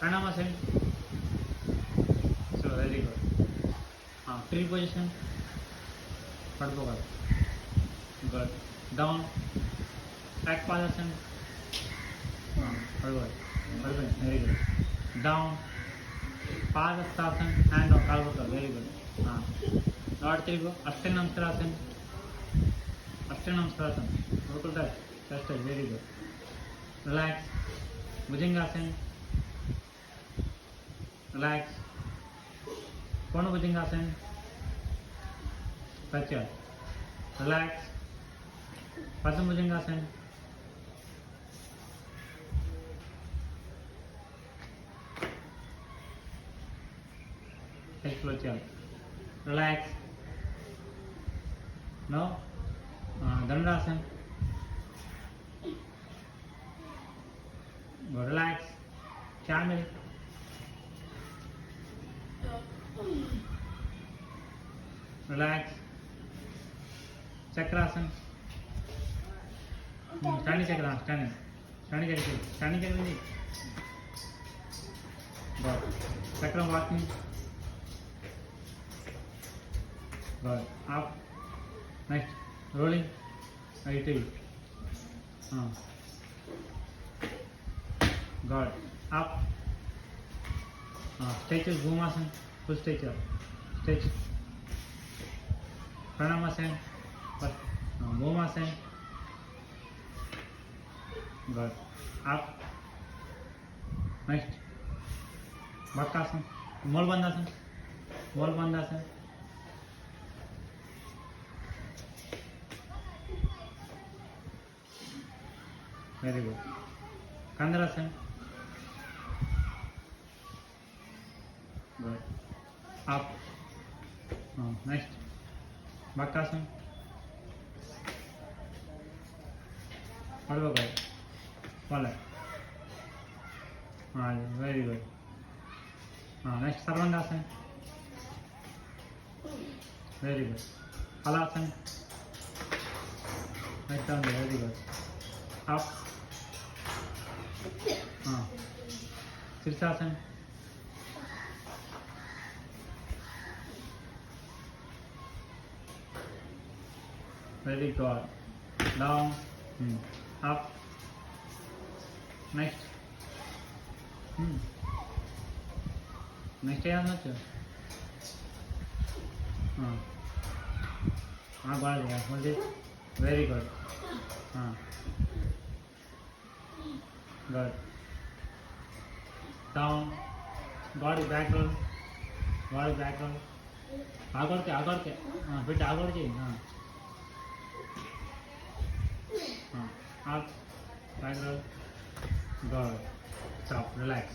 प्रणाम sir so very good हाँ tree position पड़को गुड डाउन बैक पोजिशन हाँ पड़को वेरी गुड डाउन पादस्थासन हैंड ऑफ़ कालो का वेरी गुड हाँ. लॉर्ड थ्री को अष्टनमस्त्रासन अष्टनमस्त्रासन okay sir very good relax Bhujangasana Prachar. Relax. Padma Bhujangasana. Take flow chart. Relax. No. Uh, Dandasana. Go relax. Camel. Hmm, Standing chakra, standing. Standing chakra, standing chakra. नहीं. Good. Chakra walking. Good. Up. Next. Rolling. Right heel. Uh. Good. Up. Uh, stretches, Bhumasana. Full stretcher. प्राणामस है गोमास है बस आप next भक्तासन मलबंदासन मलबंदासन वेरी गुड कंद्रासन गुड आप next Follow. Ah, very good. Ah, next Sarvandasana. Very good. Halasana. Right down there, very good. Down, hmm. up, next. Hmm. Next है ना चल हाँ हाँ बाल गया बोलते वेरी गुड हाँ गुड डाउन गाड़ी बैक रोल बैक रोल आगर के आगर के हाँ फिर आगर के हाँ Up, back up, go, stop, relax.